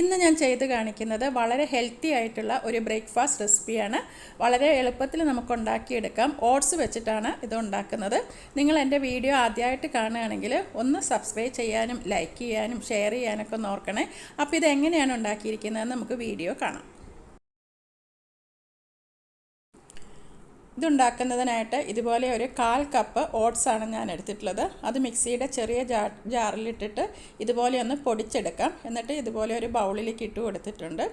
ഇന്ന് ഞാൻ ചെയ്ത് കാണിക്കുന്നത് വളരെ ഹെൽത്തി ആയിട്ടുള്ള ഒരു ബ്രേക്ക്ഫാസ്റ്റ് റെസിപ്പിയാണ് വളരെ എളുപ്പത്തിൽ നമുക്ക് ഉണ്ടാക്കിയെടുക്കാം. ഓട്സ് വെച്ചിട്ടാണ് ഇത് ഉണ്ടാക്കുന്നത്. നിങ്ങൾ എന്റെ വീഡിയോ ആദ്യമായിട്ട് കാണുകയാണെങ്കിൽ ഒന്ന് സബ്സ്ക്രൈബ് ചെയ്യാനും ലൈക്ക് ചെയ്യാനും ഷെയർ ചെയ്യാനൊക്കെ ഒന്ന് ഓർക്കണേ. അപ്പോൾ ഇത് എങ്ങനെയാണ് ഉണ്ടാക്കിയിരിക്കുന്നതെന്ന് നമുക്ക് വീഡിയോ കാണാം. ഇതുണ്ടാക്കുന്നതിനായിട്ട് ഇതുപോലെ ഒരു കാൽ കപ്പ് ഓട്സ് ആണ് ഞാൻ എടുത്തിട്ടുള്ളത്. അത് മിക്സിയുടെ ചെറിയ ജാ ജാറിലിട്ടിട്ട് ഇതുപോലെ ഒന്ന് പൊടിച്ചെടുക്കാം. എന്നിട്ട് ഇതുപോലെ ഒരു ബൗളിലേക്ക് ഇട്ട് കൊടുത്തിട്ടുണ്ട്.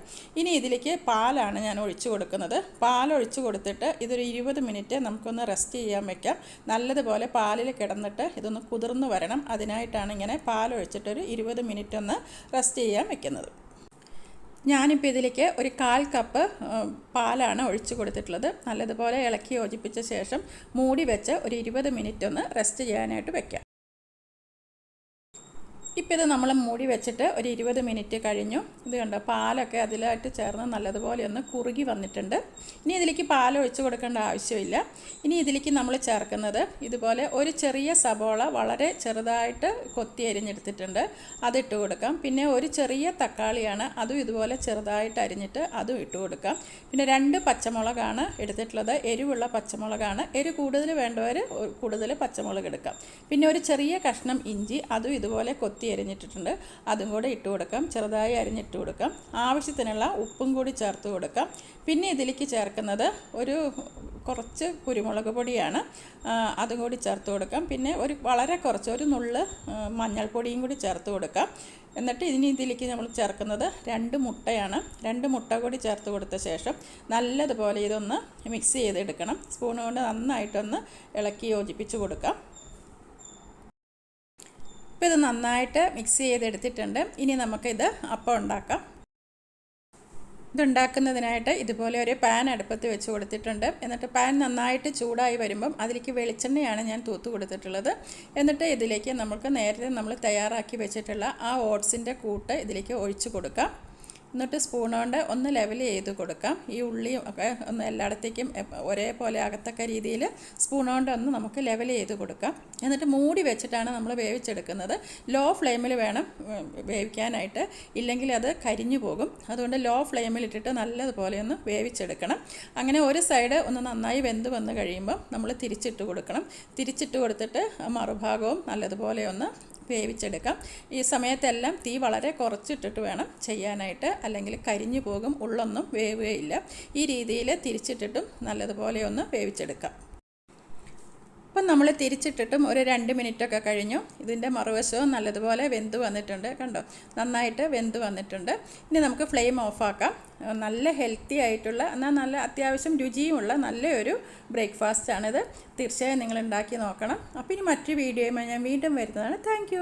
ഇനി ഇതിലേക്ക് പാലാണ് ഞാൻ ഒഴിച്ചു കൊടുക്കുന്നത്. പാൽ ഒഴിച്ചു കൊടുത്തിട്ട് ഇതൊരു ഇരുപത് മിനിറ്റ് നമുക്കൊന്ന് റെസ്റ്റ് ചെയ്യാൻ വെക്കാം. നല്ലതുപോലെ പാലിൽ കിടന്നിട്ട് ഇതൊന്ന് കുതിർന്നു വരണം. അതിനായിട്ടാണ് ഇങ്ങനെ പാൽ ഒഴിച്ചിട്ടൊരു ഇരുപത് മിനിറ്റ് ഒന്ന് റെസ്റ്റ് ചെയ്യാൻ വെക്കുന്നത്. ഞാനിപ്പോൾ ഇതിലേക്ക് ഒരു കാൽ കപ്പ് പാലാണ് ഒഴിച്ച് കൊടുത്തിട്ടുള്ളത്. നല്ലതുപോലെ ഇളക്കി യോജിപ്പിച്ച ശേഷം മൂടി വെച്ച് ഒരു ഇരുപത് മിനിറ്റ് ഒന്ന് റെസ്റ്റ് ചെയ്യാനായിട്ട് വെക്കാം. ഇപ്പോൾ ഇത് നമ്മൾ മൂടി വെച്ചിട്ട് ഒരു ഇരുപത് മിനിറ്റ് കഴിഞ്ഞു. ഇത് കണ്ടോ പാലൊക്കെ അതിലായിട്ട് ചേർന്ന് നല്ലതുപോലെ ഒന്ന് കുറുകി വന്നിട്ടുണ്ട്. ഇനി ഇതിലേക്ക് പാൽ ഒഴിച്ചു കൊടുക്കേണ്ട ആവശ്യമില്ല. ഇനി ഇതിലേക്ക് നമ്മൾ ചേർക്കുന്നത് ഇതുപോലെ ഒരു ചെറിയ സബോള വളരെ ചെറുതായിട്ട് കൊത്തി അരിഞ്ഞെടുത്തിട്ടുണ്ട്. അതിട്ട് കൊടുക്കാം. പിന്നെ ഒരു ചെറിയ തക്കാളിയാണ് അതും ഇതുപോലെ ചെറുതായിട്ട് അരിഞ്ഞിട്ട് അതും ഇട്ട് കൊടുക്കാം. പിന്നെ രണ്ട് പച്ചമുളകാണ് എടുത്തിട്ടുള്ളത്. എരിവുള്ള പച്ചമുളകാണ്. എരിവ് കൂടുതൽ വേണ്ടവർ കൂടുതൽ പച്ചമുളക് എടുക്കാം. പിന്നെ ഒരു ചെറിയ കഷ്ണം ഇഞ്ചി അതും ഇതുപോലെ കൊത്തി കൊത്തി അരിഞ്ഞിട്ടിട്ടുണ്ട്. അതും കൂടെ ഇട്ട് കൊടുക്കാം. ചെറുതായി അരിഞ്ഞിട്ട് കൊടുക്കാം. ആവശ്യത്തിനുള്ള ഉപ്പും കൂടി ചേർത്ത് കൊടുക്കാം. പിന്നെ ഇതിലേക്ക് ചേർക്കുന്നത് ഒരു കുറച്ച് കുരുമുളക് പൊടിയാണ്. അതും കൂടി ചേർത്ത് കൊടുക്കാം. പിന്നെ ഒരു വളരെ കുറച്ച് ഒരു നുള്ള് മഞ്ഞൾപ്പൊടിയും കൂടി ചേർത്ത് കൊടുക്കാം. എന്നിട്ട് ഇനി ഇതിലേക്ക് നമ്മൾ ചേർക്കുന്നത് രണ്ട് മുട്ടയാണ്. രണ്ട് മുട്ട കൂടി ചേർത്ത് കൊടുത്ത ശേഷം നല്ലതുപോലെ ഇതൊന്ന് മിക്സ് ചെയ്തെടുക്കണം. സ്പൂൺ കൊണ്ട് നന്നായിട്ടൊന്ന് ഇളക്കി യോജിപ്പിച്ച് കൊടുക്കാം. ഇപ്പോൾ ഇത് നന്നായിട്ട് മിക്സ് ചെയ്തെടുത്തിട്ടുണ്ട്. ഇനി നമുക്കിത് അപ്പം ഉണ്ടാക്കാം. ഇതുണ്ടാക്കുന്നതിനായിട്ട് ഇതുപോലെ ഒരു പാൻ അടുപ്പത്ത് വെച്ച് കൊടുത്തിട്ടുണ്ട്. എന്നിട്ട് പാൻ നന്നായിട്ട് ചൂടായി വരുമ്പം അതിലേക്ക് വെളിച്ചെണ്ണയാണ് ഞാൻ തൂത്ത് കൊടുത്തിട്ടുള്ളത്. എന്നിട്ട് ഇതിലേക്ക് നമുക്ക് നേരത്തെ നമ്മൾ തയ്യാറാക്കി വെച്ചിട്ടുള്ള ആ ഓട്സിന്റെ കൂട്ട് ഇതിലേക്ക് ഒഴിച്ചു കൊടുക്കാം. എന്നിട്ട് സ്പൂൺ കൊണ്ട് ഒന്ന് ലെവൽ ചെയ്ത് കൊടുക്കാം. ഈ ഉള്ളിയും ഒക്കെ ഒന്ന് എല്ലായിടത്തേക്കും ഒരേപോലെ അകത്തക്ക രീതിയിൽ സ്പൂൺ കൊണ്ട് ഒന്ന് നമുക്ക് ലെവൽ ചെയ്ത് കൊടുക്കാം. എന്നിട്ട് മൂടി വെച്ചിട്ടാണ് നമ്മൾ വേവിച്ചെടുക്കുന്നത്. ലോ ഫ്ലെയിമിൽ വേണം വേവിക്കാനായിട്ട്. ഇല്ലെങ്കിൽ അത് കരിഞ്ഞു പോകും. അതുകൊണ്ട് ലോ ഫ്ലെയിമിൽ ഇട്ടിട്ട് നല്ലതുപോലെ ഒന്ന് വേവിച്ചെടുക്കണം. അങ്ങനെ ഒരു സൈഡ് ഒന്ന് നന്നായി വെന്ത് വന്ന് കഴിയുമ്പോൾ നമ്മൾ തിരിച്ചിട്ട് കൊടുക്കണം. തിരിച്ചിട്ട് കൊടുത്തിട്ട് മറുഭാഗവും നല്ലതുപോലെ ഒന്ന് വേവിച്ചെടുക്കാം. ഈ സമയത്തെല്ലാം തീ വളരെ കുറച്ചിട്ടിട്ട് വേണം ചെയ്യാനായിട്ട്. അല്ലെങ്കിൽ കരിഞ്ഞു പോകും ഉള്ളൊന്നും വേവുകയില്ല. ഈ രീതിയിൽ തിരിച്ചിട്ടിട്ടും നല്ലതുപോലെ ഒന്ന് വേവിച്ചെടുക്കാം. അപ്പം നമ്മൾ തിരിച്ചിട്ടിട്ടും ഒരു രണ്ട് മിനിറ്റൊക്കെ കഴിഞ്ഞു. ഇതിന്റെ മറുവശവും നല്ലതുപോലെ വെന്ത് വന്നിട്ടുണ്ട്. കണ്ടോ? നന്നായിട്ട് വെന്ത് വന്നിട്ടുണ്ട്. ഇനി നമുക്ക് ഫ്ലെയിം ഓഫാക്കാം. നല്ല ഹെൽത്തി ആയിട്ടുള്ള എന്നാൽ നല്ല അത്യാവശ്യം രുചിയുമുള്ള നല്ലൊരു ബ്രേക്ക്ഫാസ്റ്റാണിത്. തീർച്ചയായും നിങ്ങൾ ഉണ്ടാക്കി നോക്കണം. അപ്പോൾ ഇനി മറ്റു വീഡിയോയുമായി ഞാൻ വീണ്ടും വരുന്നതാണ്. താങ്ക്